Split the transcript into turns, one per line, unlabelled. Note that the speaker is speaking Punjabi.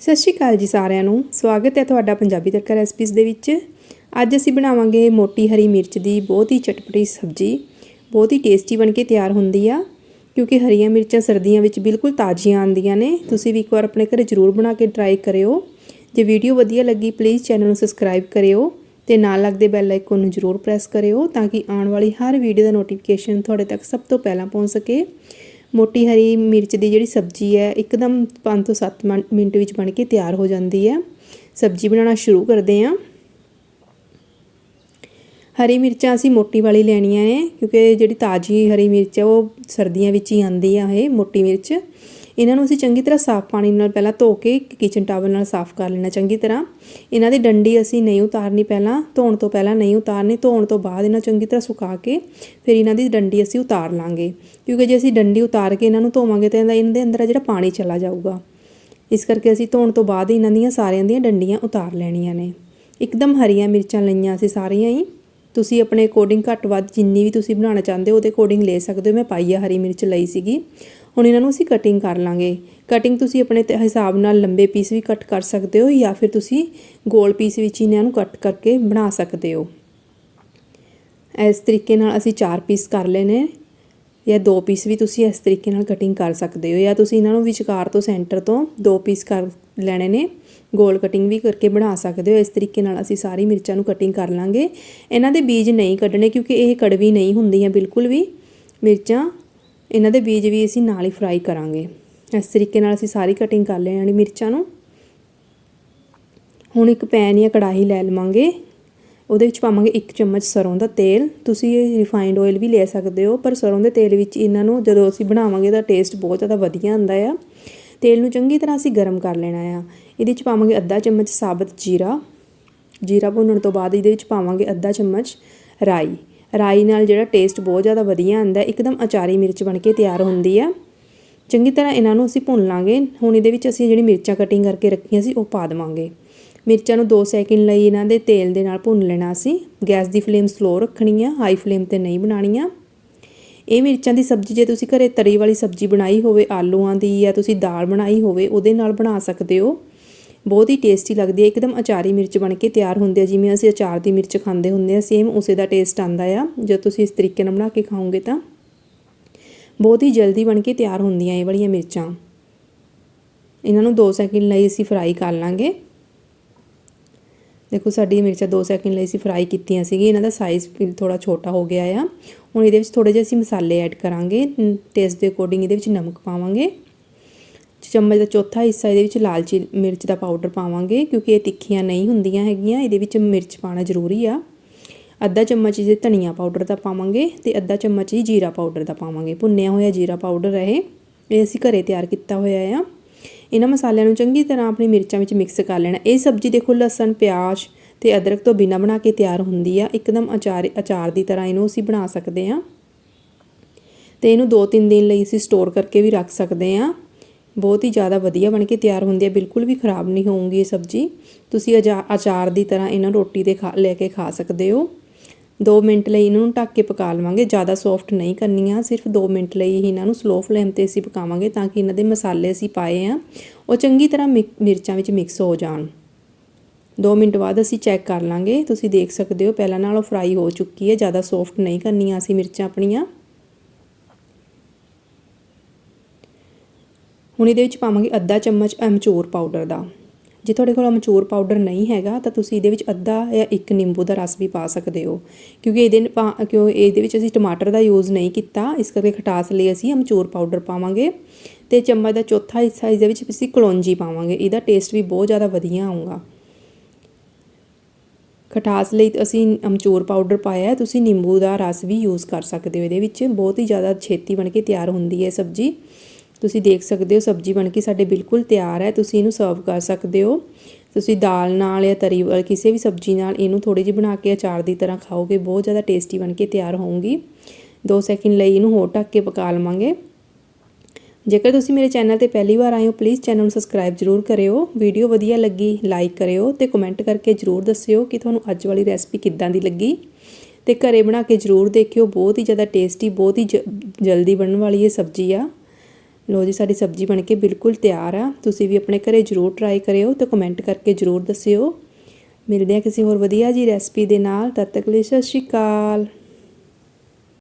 ਸਤਿ ਸ਼੍ਰੀ ਅਕਾਲ ਜੀ ਸਾਰਿਆਂ ਨੂੰ। ਸਵਾਗਤ ਹੈ ਤੁਹਾਡਾ ਪੰਜਾਬੀ ਤੜਕਾ ਰੈਸਪੀਜ਼ ਦੇ ਵਿੱਚ। ਅੱਜ ਅਸੀਂ ਬਣਾਵਾਂਗੇ ਮੋਟੀ ਹਰੀ ਮਿਰਚ ਦੀ ਬਹੁਤ ਹੀ ਚਟਪਟੀ ਸਬਜ਼ੀ। ਬਹੁਤ ਹੀ ਟੇਸਟੀ ਬਣ ਕੇ ਤਿਆਰ ਹੁੰਦੀ ਆ। ਕਿਉਂਕਿ ਹਰੀਆਂ ਮਿਰਚਾਂ ਸਰਦੀਆਂ ਵਿੱਚ ਬਿਲਕੁਲ ਤਾਜ਼ੀਆਂ ਆਉਂਦੀਆਂ ਨੇ। ਤੁਸੀਂ ਵੀ ਇੱਕ ਵਾਰ ਆਪਣੇ ਘਰੇ ਜ਼ਰੂਰ ਬਣਾ ਕੇ ਟਰਾਈ ਕਰਿਓ। ਜੇ ਵੀਡੀਓ ਵਧੀਆ ਲੱਗੀ ਪਲੀਜ਼ ਚੈਨਲ ਨੂੰ ਸਬਸਕ੍ਰਾਈਬ ਕਰਿਓ ਤੇ ਨਾਲ ਲੱਗਦੇ ਬੈਲ ਆਈਕਨ ਨੂੰ ਜ਼ਰੂਰ ਪ੍ਰੈਸ ਕਰਿਓ ਤਾਂ ਕਿ ਆਉਣ ਵਾਲੀ ਹਰ ਵੀਡੀਓ ਦਾ ਨੋਟੀਫਿਕੇਸ਼ਨ ਤੁਹਾਡੇ ਤੱਕ ਸਭ ਤੋਂ ਪਹਿਲਾਂ ਪਹੁੰਚ ਸਕੇ। ਮੋਟੀ ਹਰੀ ਮਿਰਚ ਦੀ ਜਿਹੜੀ ਸਬਜ਼ੀ ਹੈ, ਇੱਕਦਮ 5 ਤੋਂ 7 ਮਿੰਟ ਵਿੱਚ ਬਣ ਕੇ ਤਿਆਰ ਹੋ ਜਾਂਦੀ ਹੈ। ਸਬਜ਼ੀ ਬਣਾਉਣਾ ਸ਼ੁਰੂ ਕਰਦੇ ਹਾਂ। ਹਰੀ ਮਿਰਚਾਂ ਅਸੀਂ ਮੋਟੀ ਵਾਲੀ ਲੈਣੀਆਂ ਨੇ, ਕਿਉਂਕਿ ਜਿਹੜੀ ਤਾਜ਼ੀ ਹਰੀ ਮਿਰਚ ਹੈ, ਉਹ ਸਰਦੀਆਂ ਵਿੱਚ ਹੀ ਆਉਂਦੀ ਆ ਇਹ ਮੋਟੀ ਮਿਰਚ। ਇਹਨਾਂ ਨੂੰ ਅਸੀਂ ਚੰਗੀ ਤਰ੍ਹਾਂ ਸਾਫ਼ ਪਾਣੀ ਨਾਲ ਪਹਿਲਾਂ ਧੋ ਕੇ ਕਿਚਨ ਟਾਵਲ ਨਾਲ ਸਾਫ਼ ਕਰ ਲੈਣਾ ਚੰਗੀ ਤਰ੍ਹਾਂ। ਇਹਨਾਂ ਦੀ ਡੰਡੀ ਅਸੀਂ ਨਹੀਂ ਉਤਾਰਨੀ ਪਹਿਲਾਂ, ਧੋਣ ਤੋਂ ਪਹਿਲਾਂ ਨਹੀਂ ਉਤਾਰਨੀ, ਧੋਣ ਤੋਂ ਬਾਅਦ ਇਹਨਾਂ ਚੰਗੀ ਤਰ੍ਹਾਂ ਸੁਕਾ ਕੇ ਫਿਰ ਇਹਨਾਂ ਦੀ ਡੰਡੀ ਅਸੀਂ ਉਤਾਰ ਲਾਂਗੇ। ਕਿਉਂਕਿ ਜੇ ਅਸੀਂ ਡੰਡੀ ਉਤਾਰ ਕੇ ਇਹਨਾਂ ਨੂੰ ਧੋਵਾਂਗੇ ਤਾਂ ਇਹਨਾਂ ਦੇ ਅੰਦਰ ਜਿਹੜਾ ਪਾਣੀ ਚਲਾ ਜਾਊਗਾ। ਇਸ ਕਰਕੇ ਅਸੀਂ ਧੋਣ ਤੋਂ ਬਾਅਦ ਇਹਨਾਂ ਦੀਆਂ ਸਾਰਿਆਂ ਦੀਆਂ ਡੰਡੀਆਂ ਉਤਾਰ ਲੈਣੀਆਂ ਨੇ। ਇੱਕਦਮ ਹਰੀਆਂ ਮਿਰਚਾਂ ਲਈਆਂ ਅਸੀਂ ਸਾਰੀਆਂ ਹੀ। ਤੁਸੀਂ ਆਪਣੇ ਅਕੋਰਡਿੰਗ ਘੱਟ ਵੱਧ ਜਿੰਨੀ ਵੀ ਤੁਸੀਂ ਬਣਾਉਣਾ ਚਾਹੁੰਦੇ ਹੋ ਉਹਦੇ ਅਕੋਰਡਿੰਗ ਲੈ ਸਕਦੇ ਹੋ। ਮੈਂ ਪਾਈ ਆ ਹਰੀ ਮਿਰਚ ਲਈ ਸੀਗੀ। ਹੁਣ ਇਹਨਾਂ ਨੂੰ ਅਸੀਂ ਕਟਿੰਗ ਕਰ ਲਾਂਗੇ। ਕਟਿੰਗ ਤੁਸੀਂ ਆਪਣੇ ਹਿਸਾਬ ਨਾਲ ਲੰਬੇ ਪੀਸ ਵੀ ਕੱਟ ਕਰ ਸਕਦੇ ਹੋ ਜਾਂ ਫਿਰ ਤੁਸੀਂ ਗੋਲ ਪੀਸ ਵਿੱਚ ਇਹਨਾਂ ਨੂੰ ਕੱਟ ਕਰਕੇ ਬਣਾ ਸਕਦੇ ਹੋ। ਇਸ ਤਰੀਕੇ ਨਾਲ ਅਸੀਂ ਚਾਰ ਪੀਸ ਕਰ ਲੈਨੇ ਜਾਂ ਦੋ ਪੀਸ ਵੀ ਤੁਸੀਂ ਇਸ ਤਰੀਕੇ ਨਾਲ ਕਟਿੰਗ ਕਰ ਸਕਦੇ ਹੋ ਜਾਂ ਤੁਸੀਂ ਇਹਨਾਂ ਨੂੰ ਵਿਚਕਾਰ ਤੋਂ ਸੈਂਟਰ ਤੋਂ ਦੋ ਪੀਸ ਕਰ ਲੈਣੇ ਨੇ। ਗੋਲ ਕਟਿੰਗ ਵੀ ਕਰਕੇ ਬਣਾ ਸਕਦੇ ਹੋ। ਇਸ ਤਰੀਕੇ ਨਾਲ ਅਸੀਂ ਸਾਰੀ ਮਿਰਚਾਂ ਨੂੰ ਕਟਿੰਗ ਕਰ ਲਾਂਗੇ। ਇਹਨਾਂ ਦੇ ਬੀਜ ਨਹੀਂ ਕੱਢਣੇ ਕਿਉਂਕਿ ਇਹ ਕੜਵੀ ਨਹੀਂ ਹੁੰਦੀਆਂ ਬਿਲਕੁਲ ਵੀ। ਮਿਰਚਾਂ ਇਹਨਾਂ ਦੇ ਬੀਜ ਵੀ ਅਸੀਂ ਨਾਲ ਹੀ ਫਰਾਈ ਕਰਾਂਗੇ। ਇਸ ਤਰੀਕੇ ਨਾਲ ਅਸੀਂ ਸਾਰੀ ਕਟਿੰਗ ਕਰ ਲੈਣੀ ਮਿਰਚਾਂ ਨੂੰ। ਹੁਣ ਇੱਕ ਪੈਨ ਜਾਂ ਕੜਾਹੀ ਲੈ ਲਵਾਂਗੇ। ਉਹਦੇ ਵਿੱਚ ਪਾਵਾਂਗੇ ਇੱਕ ਚਮਚ ਸਰੋਂ ਦਾ ਤੇਲ। ਤੁਸੀਂ ਇਹ ਰਿਫਾਈਨਡ ਆਇਲ ਵੀ ਲੈ ਸਕਦੇ ਹੋ, ਪਰ ਸਰੋਂ ਦੇ ਤੇਲ ਵਿੱਚ ਇਹਨਾਂ ਨੂੰ ਜਦੋਂ ਅਸੀਂ ਬਣਾਵਾਂਗੇ ਤਾਂ ਟੇਸਟ ਬਹੁਤ ਜ਼ਿਆਦਾ ਵਧੀਆ ਆਉਂਦਾ ਆ। ਤੇਲ ਨੂੰ ਚੰਗੀ ਤਰ੍ਹਾਂ ਅਸੀਂ ਗਰਮ ਕਰ ਲੈਣਾ ਆ। ਇਹਦੇ ਵਿੱਚ ਪਾਵਾਂਗੇ ਅੱਧਾ ਚਮਚ ਸਾਬਤ ਜੀਰਾ। ਜੀਰਾ ਭੁੰਨਣ ਤੋਂ ਬਾਅਦ ਇਹਦੇ ਵਿੱਚ ਪਾਵਾਂਗੇ ਅੱਧਾ ਚਮਚ ਰਾਈ। ਰਾਈ ਨਾਲ ਜਿਹੜਾ ਟੇਸਟ ਬਹੁਤ ਜ਼ਿਆਦਾ ਵਧੀਆ ਆਉਂਦਾ ਇੱਕਦਮ ਅਚਾਰੀ ਮਿਰਚ ਬਣ ਕੇ ਤਿਆਰ ਹੁੰਦੀ ਆ। ਚੰਗੀ ਤਰ੍ਹਾਂ ਇਹਨਾਂ ਨੂੰ ਅਸੀਂ ਭੁੰਨ ਲਾਂਗੇ। ਹੁਣ ਇਹਦੇ ਵਿੱਚ ਅਸੀਂ ਜਿਹੜੀ ਮਿਰਚਾਂ ਕਟਿੰਗ ਕਰਕੇ ਰੱਖੀਆਂ ਸੀ, ਉਹ ਪਾ ਦੇਵਾਂਗੇ। ਮਿਰਚਾਂ ਨੂੰ 2 ਸੈਕਿੰਡ ਲਈ ਇਹਨਾਂ ਦੇ ਤੇਲ ਦੇ ਨਾਲ ਭੁੰਨ ਲੈਣਾ ਸੀ। ਗੈਸ ਦੀ ਫਲੇਮ ਸਲੋ ਰੱਖਣੀ ਆ ਹਾਈ ਫਲੇਮ ਤੇ ਨਹੀਂ ਬਣਾਉਣੀ ਆ। ਇਹ ਮਿਰਚਾਂ ਦੀ ਸਬਜ਼ੀ, ਜੇ ਤੁਸੀਂ ਘਰੇ ਤਰੀ ਵਾਲੀ ਸਬਜ਼ੀ ਬਣਾਈ ਹੋਵੇ, ਆਲੂਆਂ ਦੀ ਜਾਂ ਤੁਸੀਂ ਦਾਲ ਬਣਾਈ ਹੋਵੇ, ਉਹਦੇ ਨਾਲ ਬਣਾ ਸਕਦੇ ਹੋ। ਬਹੁਤ ਹੀ ਟੇਸਟੀ ਲੱਗਦੀ ਹੈ, ਇੱਕਦਮ ਅਚਾਰੀ ਮਿਰਚ ਬਣ ਕੇ ਤਿਆਰ ਹੁੰਦੀ ਹੈ, ਜਿਵੇਂ ਅਸੀਂ ਅਚਾਰ ਦੀ ਮਿਰਚ ਖਾਂਦੇ ਹੁੰਦੇ ਆ ਸੇਮ ਉਸੇ ਦਾ ਟੇਸਟ ਆਂਦਾ ਆ। ਜੇ ਤੁਸੀਂ ਇਸ ਤਰੀਕੇ ਨਾਲ ਬਣਾ ਕੇ ਖਾਓਗੇ ਤਾਂ ਬਹੁਤ ਹੀ ਜਲਦੀ ਬਣ ਕੇ ਤਿਆਰ ਹੁੰਦੀਆਂ ਇਹ ਵਾਲੀਆਂ ਮਿਰਚਾਂ। ਇਹਨਾਂ ਨੂੰ 2 ਸੈਕਿੰਡ ਲਈ ਅਸੀਂ ਫਰਾਈ ਕਰ ਲਾਂਗੇ। ਦੇਖੋ ਸਾਡੀ ਮਿਰਚਾਂ 2 ਸੈਕਿੰਡ ਲਈ ਅਸੀਂ ਫਰਾਈ ਕੀਤੀਆਂ ਸੀਗੀ ਇਹਨਾਂ ਦਾ ਸਾਈਜ਼ ਥੋੜਾ ਛੋਟਾ ਹੋ ਗਿਆ ਆ। ਹੁਣ ਇਹਦੇ ਵਿੱਚ ਥੋੜੇ ਜਿਹੇ ਅਸੀਂ ਮਸਾਲੇ ਐਡ ਕਰਾਂਗੇ ਟੇਸਟ ਦੇ ਅਕੋਰਡਿੰਗ ਇਹਦੇ ਵਿੱਚ ਨਮਕ ਪਾਵਾਂਗੇ। ਚਮਚ ਦਾ ਚੌਥਾ ਹਿੱਸਾ ਇਹਦੇ ਵਿੱਚ ਲਾਲ ਮਿਰਚ ਦਾ ਪਾਊਡਰ ਪਾਵਾਂਗੇ ਕਿਉਂਕਿ ਇਹ ਤਿੱਖੀਆਂ ਨਹੀਂ ਹੁੰਦੀਆਂ ਹੈਗੀਆਂ, ਇਹਦੇ ਵਿੱਚ ਮਿਰਚ ਪਾਣਾ ਜ਼ਰੂਰੀ ਆ। ਅੱਧਾ ਚਮਚ ਜੀ ਧਨੀਆ ਪਾਊਡਰ ਦਾ ਪਾਵਾਂਗੇ ਤੇ ਅੱਧਾ ਚਮਚ ਜੀ ਜੀਰਾ ਪਾਊਡਰ ਦਾ ਪਾਵਾਂਗੇ। ਭੁੰਨਿਆ ਹੋਇਆ ਜੀਰਾ ਪਾਊਡਰ ਹੈ ਇਹ ਅਸੀਂ ਘਰੇ ਤਿਆਰ ਕੀਤਾ ਹੋਇਆ ਆ। ਇਹਨਾਂ ਮਸਾਲਿਆਂ ਨੂੰ ਚੰਗੀ ਤਰ੍ਹਾਂ ਆਪਣੀ ਮਿਰਚਾਂ ਵਿੱਚ ਮਿਕਸ ਕਰ ਲੈਣਾ। ਇਹ ਸਬਜ਼ੀ ਦੇਖੋ ਲਸਣ, ਪਿਆਜ਼ ਤੇ ਅਦਰਕ ਤੋਂ ਬਿਨਾ ਬਣਾ ਕੇ ਤਿਆਰ ਹੁੰਦੀ ਆ। ਇੱਕਦਮ ਅਚਾਰ ਅਚਾਰ ਦੀ ਤਰ੍ਹਾਂ ਇਹਨੂੰ ਅਸੀਂ ਬਣਾ ਸਕਦੇ ਆ। ਤੇ ਇਹਨੂੰ 2-3 ਦਿਨ ਲਈ ਅਸੀਂ ਸਟੋਰ ਕਰਕੇ ਵੀ ਰੱਖ ਸਕਦੇ ਆ। ਬਹੁਤ ਹੀ ਜ਼ਿਆਦਾ ਵਧੀਆ ਬਣ ਕੇ ਤਿਆਰ ਹੁੰਦੀ ਹੈ, ਬਿਲਕੁਲ ਵੀ ਖਰਾਬ ਨਹੀਂ ਹੋਊਗੀ ਇਹ ਸਬਜ਼ੀ। ਤੁਸੀਂ ਅਚਾਰ ਦੀ ਤਰ੍ਹਾਂ ਇਹਨਾਂ ਰੋਟੀ ਤੇ ਖਾ, ਲੈ ਕੇ ਖਾ ਸਕਦੇ ਹੋ। 2 ਮਿੰਟ ਲਈ ਇਹਨਾਂ ਨੂੰ ਢੱਕ ਕੇ ਪਕਾ ਲਵਾਂਗੇ, ਜ਼ਿਆਦਾ ਸੌਫਟ ਨਹੀਂ ਕਰਨੀ ਆ ਸਿਰਫ 2 ਮਿੰਟ ਲਈ ਹੀ ਇਹਨਾਂ ਨੂੰ ਸਲੋ ਫਲੇਮ ਤੇ ਅਸੀਂ ਪਕਾਵਾਂਗੇ ਤਾਂ ਕਿ ਇਹਨਾਂ ਦੇ ਮਸਾਲੇ ਅਸੀਂ ਪਾਏ ਆ ਉਹ ਚੰਗੀ ਤਰ੍ਹਾਂ ਮਿਰਚਾਂ ਵਿੱਚ ਮਿਕਸ ਹੋ ਜਾਣ। 2 ਮਿੰਟ ਬਾਅਦ ਅਸੀਂ ਚੈੱਕ ਕਰ ਲਾਂਗੇ। ਤੁਸੀਂ ਦੇਖ ਸਕਦੇ ਹੋ, ਪਹਿਲਾਂ ਨਾਲੋਂ ਫਰਾਈ ਹੋ ਚੁੱਕੀ ਹੈ, ਜ਼ਿਆਦਾ ਸੌਫਟ ਨਹੀਂ ਕਰਨੀਆਂ ਅਸੀਂ ਮਿਰਚਾਂ ਆਪਣੀਆਂ। ਹੁਣ ਇਹਦੇ ਵਿੱਚ ਪਾਵਾਂਗੇ ਅੱਧਾ ਚਮਚ ਅਮਚੂਰ ਪਾਊਡਰ ਦਾ। ਜੇ ਤੁਹਾਡੇ ਕੋਲ ਅਮਚੂਰ ਪਾਊਡਰ ਨਹੀਂ ਹੈਗਾ, ਤਾਂ ਤੁਸੀਂ ਇਹਦੇ ਵਿੱਚ ਅੱਧਾ ਜਾਂ ਇੱਕ ਨਿੰਬੂ ਦਾ ਰਸ ਵੀ ਪਾ ਸਕਦੇ ਹੋ। ਕਿਉਂਕਿ ਇਹਦੇ ਕਿਉਂ ਇਹਦੇ ਵਿੱਚ ਅਸੀਂ ਟਮਾਟਰ ਦਾ ਯੂਜ਼ ਨਹੀਂ ਕੀਤਾ, ਇਸ ਕਰਕੇ ਖਟਾਸ ਲਈ ਅਸੀਂ ਅਮਚੂਰ ਪਾਊਡਰ ਪਾਵਾਂਗੇ। ਤੇ ਚਮਚ ਦਾ ਚੌਥਾ ਹਿੱਸਾ ਇਹਦੇ ਵਿੱਚ ਅਸੀਂ ਕਲੌਂਜੀ ਪਾਵਾਂਗੇ। ਇਹਦਾ ਟੇਸਟ ਵੀ ਬਹੁਤ ਜ਼ਿਆਦਾ ਵਧੀਆ ਆਊਗਾ। ਖਟਾਸ ਲਈ ਅਸੀਂ ਅਮਚੂਰ ਪਾਊਡਰ ਪਾਇਆ, ਤੁਸੀਂ ਨਿੰਬੂ ਦਾ ਰਸ ਵੀ ਯੂਜ਼ ਕਰ ਸਕਦੇ ਹੋ ਇਹਦੇ ਵਿੱਚ। ਬਹੁਤ ਹੀ ਜ਼ਿਆਦਾ ਛੇਤੀ ਬਣ ਕੇ ਤਿਆਰ ਹੁੰਦੀ ਹੈ ਸਬਜ਼ੀ। ਤੁਸੀਂ ਦੇਖ ਸਕਦੇ ਹੋ ਸਬਜ਼ੀ ਬਣ ਕੇ ਸਾਡੇ ਬਿਲਕੁਲ ਤਿਆਰ ਹੈ, ਤੁਸੀਂ ਇਹਨੂੰ ਸਰਵ ਕਰ ਸਕਦੇ ਹੋ। ਤੁਸੀਂ ਦਾਲ ਨਾਲ ਜਾਂ ਤਰੀ ਵਾਲ ਕਿਸੇ ਵੀ ਸਬਜ਼ੀ ਨਾਲ ਇਹਨੂੰ ਥੋੜੀ ਜਿਹੀ ਬਣਾ ਕੇ ਅਚਾਰ ਦੀ ਤਰ੍ਹਾਂ ਖਾਓਗੇ, ਬਹੁਤ ਜ਼ਿਆਦਾ ਟੇਸਟੀ ਬਣ ਕੇ ਤਿਆਰ ਹੋਊਗੀ। 2 ਸੈਕਿੰਡ ਲਈ ਇਹਨੂੰ ਹੋਰ ਢੱਕ ਕੇ ਪਕਾ ਲਵਾਂਗੇ। ਜੇਕਰ ਤੁਸੀਂ ਮੇਰੇ ਚੈਨਲ ਤੇ ਪਹਿਲੀ ਵਾਰ ਆਏ ਹੋ ਪਲੀਜ਼ ਚੈਨਲ ਨੂੰ ਸਬਸਕ੍ਰਾਈਬ ਜ਼ਰੂਰ ਕਰਿਓ। ਵੀਡੀਓ ਵਧੀਆ ਲੱਗੀ ਲਾਈਕ ਕਰਿਓ ਤੇ ਕਮੈਂਟ ਕਰਕੇ ਜ਼ਰੂਰ ਦੱਸਿਓ ਕਿ ਤੁਹਾਨੂੰ ਅੱਜ ਵਾਲੀ ਰੈਸਪੀ ਕਿੱਦਾਂ ਦੀ ਲੱਗੀ। ਤੇ ਘਰੇ ਬਣਾ ਕੇ ਜ਼ਰੂਰ ਦੇਖਿਓ, ਬਹੁਤ ਹੀ ਜ਼ਿਆਦਾ ਟੇਸਟੀ ਬਹੁਤ ਹੀ ਜਲਦੀ ਬਣਨ ਵਾਲੀ ਇਹ ਸਬਜ਼ੀ ਆ। ਲੋ ਜੀ, ਸਾਡੀ ਸਬਜ਼ੀ ਬਣ ਕੇ ਬਿਲਕੁਲ ਤਿਆਰ ਆ। ਤੁਸੀਂ ਵੀ ਆਪਣੇ ਘਰੇ ਜ਼ਰੂਰ ਟਰਾਈ ਕਰਿਓ ਤੇ ਕਮੈਂਟ ਕਰਕੇ ਜ਼ਰੂਰ ਦੱਸਿਓ। ਮਿਲਦੇ ਆ ਕਿਸੇ ਹੋਰ ਵਧੀਆ ਜੀ ਰੈਸਪੀ ਦੇ ਨਾਲ। ਤਦ ਤੱਕ ਲਈ ਸਤਿ ਸ਼੍ਰੀ ਅਕਾਲ।